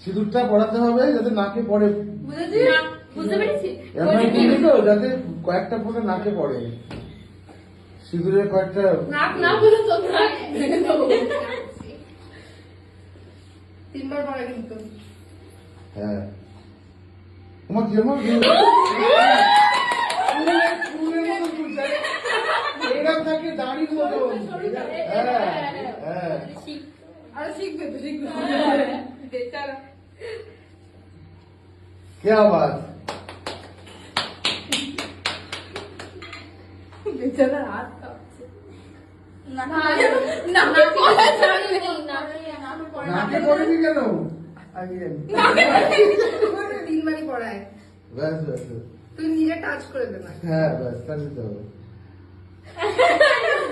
সিঁদুরটা পড়াতে হবে যাতে নাকে পড়ে। বুঝতে পেরেছি। এমন যাতে কয়েকটা ফোঁটা নাকে পড়ে। সিঁদুরের কয়েকটা নাক না বলে তো তিনবার পরে কিন্তু। হ্যাঁ। তোমার কি থাকে দাঁড়ির মতন হ্যাঁ হ্যাঁ আরে শিখবে তো শিখবে বেচারা কে আওয়াজ বেচারা হাত নাকে কেন তিনবারই পড়ায় ব্যাস ব্যাস। তুই নিজে টাচ করে দে হ্যাঁ ব্যাস তাহলে তো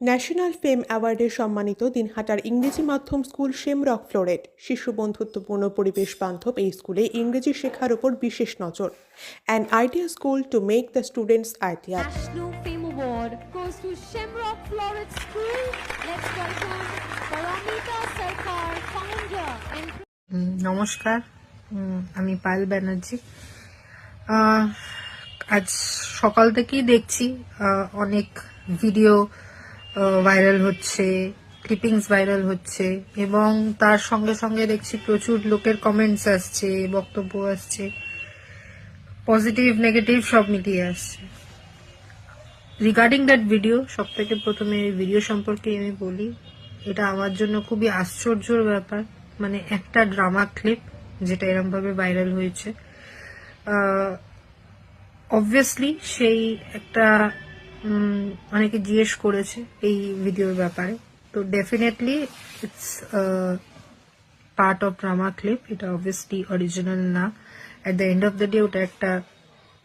National ফেম অ্যাওয়ার্ডে সম্মানিত দিনহাটার ইংরেজি মাধ্যম স্কুল শেমরক ফ্লোরেট শিশু বন্ধুত্বপূর্ণ পরিবেশ বান্ধব এই স্কুলে ইংরেজি শেখার ওপর বিশেষ নজর। An idea school to make the students um, নমস্কার। আমি পায়েল ব্যানার্জি। আজ সকাল থেকেই দেখছি অনেক ভিডিও ভাইরাল হচ্ছে ক্লিপিংস ভাইরাল হচ্ছে এবং তার সঙ্গে সঙ্গে দেখছি প্রচুর লোকের কমেন্টস আসছে, বক্তব্য আসছে। পজিটিভ নেগেটিভ সব মিলিয়ে আসছে। রিগার্ডিং দ্যাট ভিডিও সব থেকে প্রথমে ভিডিও সম্পর্কে আমি বলি, এটা আমার জন্য খুবই আশ্চর্যর ব্যাপার। মানে একটা ড্রামা ক্লিপ যেটা এরমভাবে ভাইরাল হয়েছে। অবভিয়াসলি সেই একটা অনেকে জিজ্ঞেস করেছে এই ভিডিওর ব্যাপারে। তো definitely it's part of drama clip এটা অবভিয়াসলি অরিজিনাল না। At the end of the day ওটা একটা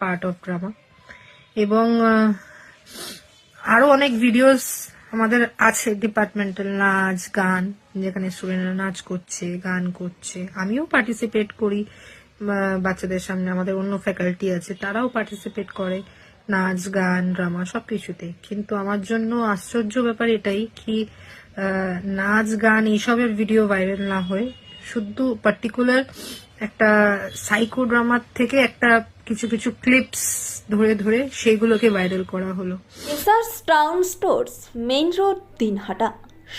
পার্ট অফ ড্রামা এবং আরও অনেক ভিডিওস আমাদের আছে ডিপার্টমেন্টাল নাচ, গান, যেখানে স্টুডেন্টরা নাচ করছে, গান করছে। আমিও পার্টিসিপেট করি বাচ্চাদের সামনে আমাদের অন্য ফ্যাকাল্টি আছে, তারাও পার্টিসিপেট করে। নাচ গান ড্রামা সব সবকিছুতে কিন্তু আমার জন্য আশ্চর্য ব্যাপার এটাই কি নাচ গান এইসবের ভিডিও ভাইরাল না হয়ে শুধু পার্টিকুলার একটা সাইকো ড্রামার থেকে একটা কিছু কিছু ক্লিপস ধরে ধরে সেগুলোকে ভাইরাল করা হলো। এসার্স town stores main road Dinhata.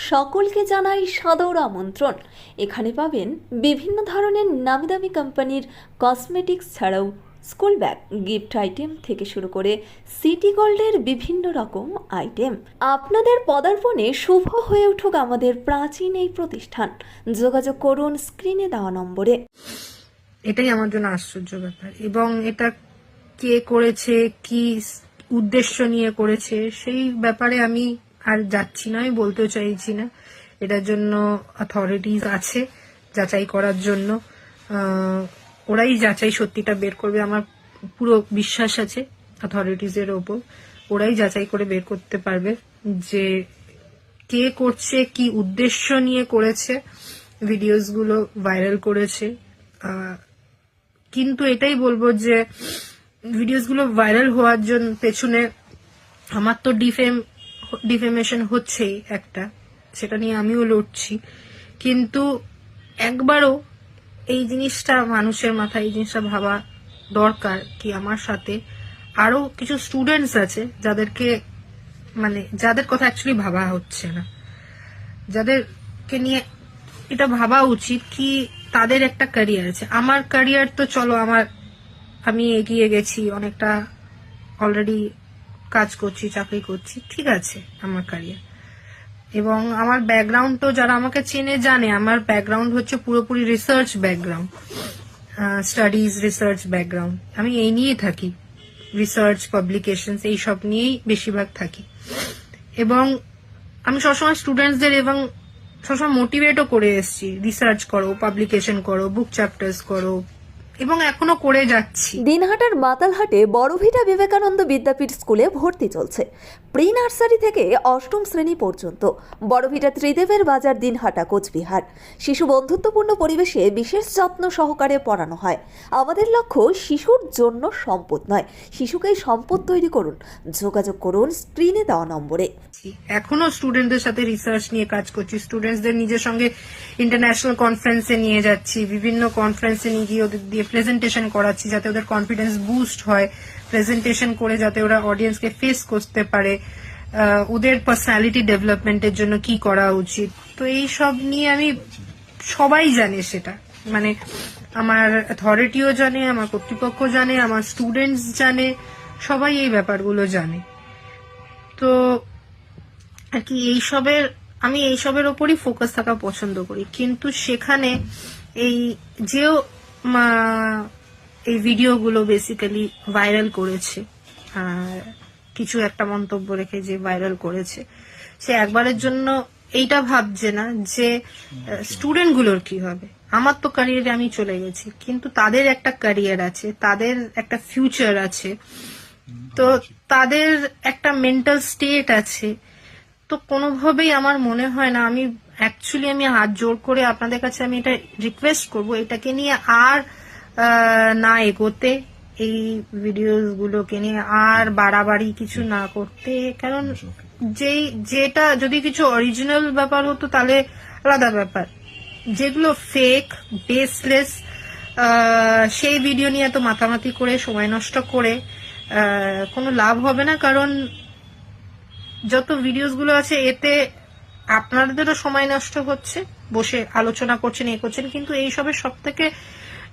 সকলকে জানাই সাদর আমন্ত্রণ। এখানে পাবেন বিভিন্ন ধরনের নামি দামি কোম্পানির কসমেটিক্স ছাড়াও স্কুল ব্যাগ, গিফট আইটেম থেকে শুরু করে সিটি গোল্ডের বিভিন্ন রকম আইটেম। আপনাদের পদার্পণে শুভ হয়ে উঠুক আমাদের প্রাচীন এই প্রতিষ্ঠান। যোগাযোগ করুন স্ক্রিনে দেওয়া নম্বরে। এটাই আমার জন্য আশ্চর্য ব্যাপার। এবং এটা কে করেছে, কি উদ্দেশ্য নিয়ে করেছে, সেই ব্যাপারে আমি আর যাচ্ছি না, আমি বলতেও চাইছি না। এটার জন্য অথরিটিস আছে যাচাই করার জন্য। ওরাই যাচাই সত্যিটা বের করবে, আমার পুরো বিশ্বাস আছে অথরিটিস এর ওপর। ওরাই যাচাই করে বের করতে পারবে যে কে করছে, কি উদ্দেশ্য নিয়ে করেছে। ভিডিওসগুলো ভাইরাল করেছে। কিন্তু এটাই বলব যে ভিডিওসগুলো ভাইরাল হওয়ার জন্য পেছনে আমার তো ডিফেম, ডিফেমেশন হচ্ছেই একটা, সেটা নিয়ে আমিও লড়ছি। কিন্তু একবারও এই জিনিসটা মানুষের মাথায়, এই জিনিসটা ভাবা দরকার কি আমার সাথে। আরও কিছু স্টুডেন্টস আছে যাদেরকে মানে যাদের কথা অ্যাকচুয়ালি ভাবা হচ্ছে না। যাদেরকে নিয়ে এটা ভাবা উচিত কি তাদের একটা ক্যারিয়ার আছে। আমার ক্যারিয়ার তো চলো, আমার, আমি এগিয়ে গেছি, অনেকটা অলরেডি কাজ করছি, চাকরি করছি, ঠিক আছে আমার ক্যারিয়ার এবং আমার ব্যাকগ্রাউন্ড তো যারা আমাকে চেনে জানে, আমার ব্যাকগ্রাউন্ড হচ্ছে পুরোপুরি research background studies research background আমি এই নিয়েই থাকি। রিসার্চ পাবলিকেশন এইসব নিয়েই বেশিরভাগ থাকি। এবং আমি সবসময় স্টুডেন্টসদের এবং সবসময় মোটিভেটও করে এসেছি। রিসার্চ করো পাবলিকেশন করো বুক চ্যাপ্টার্স করো, এবং এখনও করে যাচ্ছি। দিনহাটার মাতালহাটে বড়ভিটা বিবেকানন্দ বিদ্যাপীঠ স্কুলে ভর্তি চলছে। প্রি নার্সারি থেকে অষ্টম শ্রেণি পর্যন্ত। বড়ভিটা ত্রিদেবের বাজার দিনহাটা, কোচবিহার। শিশু বন্ধুত্বপূর্ণ পরিবেশে বিশেষ যত্ন সহকারে পড়ানো হয়। আমাদের লক্ষ্য শিশুর জন্য সম্পদ নয়। শিশুকেই সম্পদ তৈরি করুন। যোগাযোগ করুন স্ক্রিনে দেওয়া নম্বরে। এখনও স্টুডেন্টদের সাথে রিসার্চ নিয়ে কাজ করছি। স্টুডেন্টসদের নিজের সঙ্গে ইন্টারন্যাশনাল কনফারেন্সে নিয়ে যাচ্ছি। বিভিন্ন কনফারেন্সে নিয়ে গিয়ে ওদের দিয়ে প্রেজেন্টেশন করাচ্ছি যাতে ওদের কনফিডেন্স বুস্ট হয়। প্রেজেন্টেশন করে যাতে ওরা অডিয়েন্সকে ফেস করতে পারে ওদের পার্সোনালিটি ডেভেলপমেন্টের জন্য কি করা উচিত। তো এই সব নিয়ে আমি সবাই জানে সেটা। মানে আমার অথরিটিও জানে, আমার কর্তৃপক্ষ জানে, আমার স্টুডেন্টস জানে, সবাই এই ব্যাপারগুলো জানে। তো আর কি এইসবের আমি এইসবের ওপরই ফোকাস থাকা পছন্দ করি। কিন্তু সেখানে এই যেও এই ভিডিওগুলো বেসিক্যালি ভাইরাল করেছে। কিছু একটা মন্তব্য রেখে যে ভাইরাল করেছে। সে একবারের জন্য এইটা ভাবছে না যে স্টুডেন্টগুলোর কি হবে? আমার তো ক্যারিয়ারে আমি চলে গেছি, কিন্তু তাদের একটা ক্যারিয়ার আছে, তাদের একটা ফিউচার আছে। তো তাদের একটা মেন্টাল স্টেট আছে। তো কোনোভাবেই আমার মনে হয় না, আমি অ্যাকচুয়ালি আমি হাত জোর করে আপনাদের কাছে আমি এটা রিকোয়েস্ট করব, এটাকে নিয়ে আর না এগোতে এই ভিডিওস গুলোকে নিয়ে আর বাড়াবাড়ি কিছু না করতে। কারণ যেই, যেটা যদি কিছু অরিজিনাল ব্যাপার হতো তাহলে আলাদা ব্যাপার। যেগুলো ফেক বেসলেস সেই ভিডিও নিয়ে এত মাতামাতি করে, সময় নষ্ট করে কোনো লাভ হবে না। কারণ যত ভিডিওসগুলো আছে, এতে আপনাদেরও সময় নষ্ট হচ্ছে, বসে আলোচনা করছেন, এ করছেন, কিন্তু এইসবের সব থেকে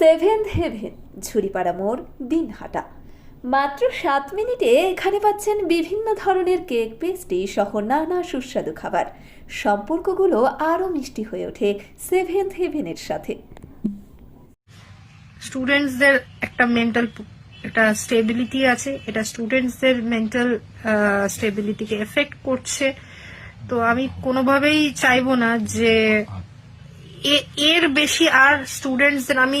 সেভেন্থ হেভেন, ঝুড়িপাড়া মোড়, দিনহাটা। মাত্র সাত মিনিটে এখানে পাচ্ছেন বিভিন্ন ধরনের কেক পেস্ট্রি সহ নানা সুস্বাদু খাবার। সম্পর্কগুলো আরও মিষ্টি হয়ে ওঠে সেভেন্থ হেভেনের সাথে। স্টুডেন্টসদের একটা মেন্টাল একটা স্টেবিলিটি আছে, এটা স্টুডেন্টসদের মেন্টাল স্টেবিলিটিকে এফেক্ট করছে। তো আমি কোনোভাবেই চাইব না যে এর বেশি আর স্টুডেন্টসদের, আমি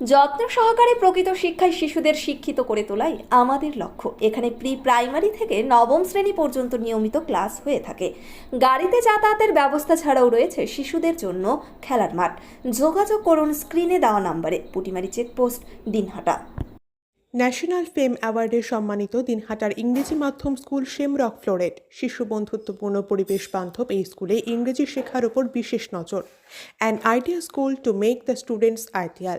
যত্ন সহকারে প্রকৃত শিক্ষায় শিশুদের শিক্ষিত করে তোলাই আমাদের লক্ষ্য। এখানে প্রি প্রাইমারি থেকে নবম শ্রেণি পর্যন্ত নিয়মিত ক্লাস হয়ে থাকে। গাড়িতে যাতায়াতের ব্যবস্থা ছাড়াও রয়েছে শিশুদের জন্য খেলার মাঠ। যোগাযোগ করুন স্ক্রিনে দেওয়া নম্বরে, Putimari checkpost, Dinhata. National fame অ্যাওয়ার্ডে সম্মানিত দিনহাটার ইংরেজি মাধ্যম স্কুল শেমরক ফ্লোরেট, শিশু বন্ধুত্বপূর্ণ পরিবেশ বান্ধব এই স্কুলে ইংরেজি শেখার উপর বিশেষ নজর। An idea school to make the students ideal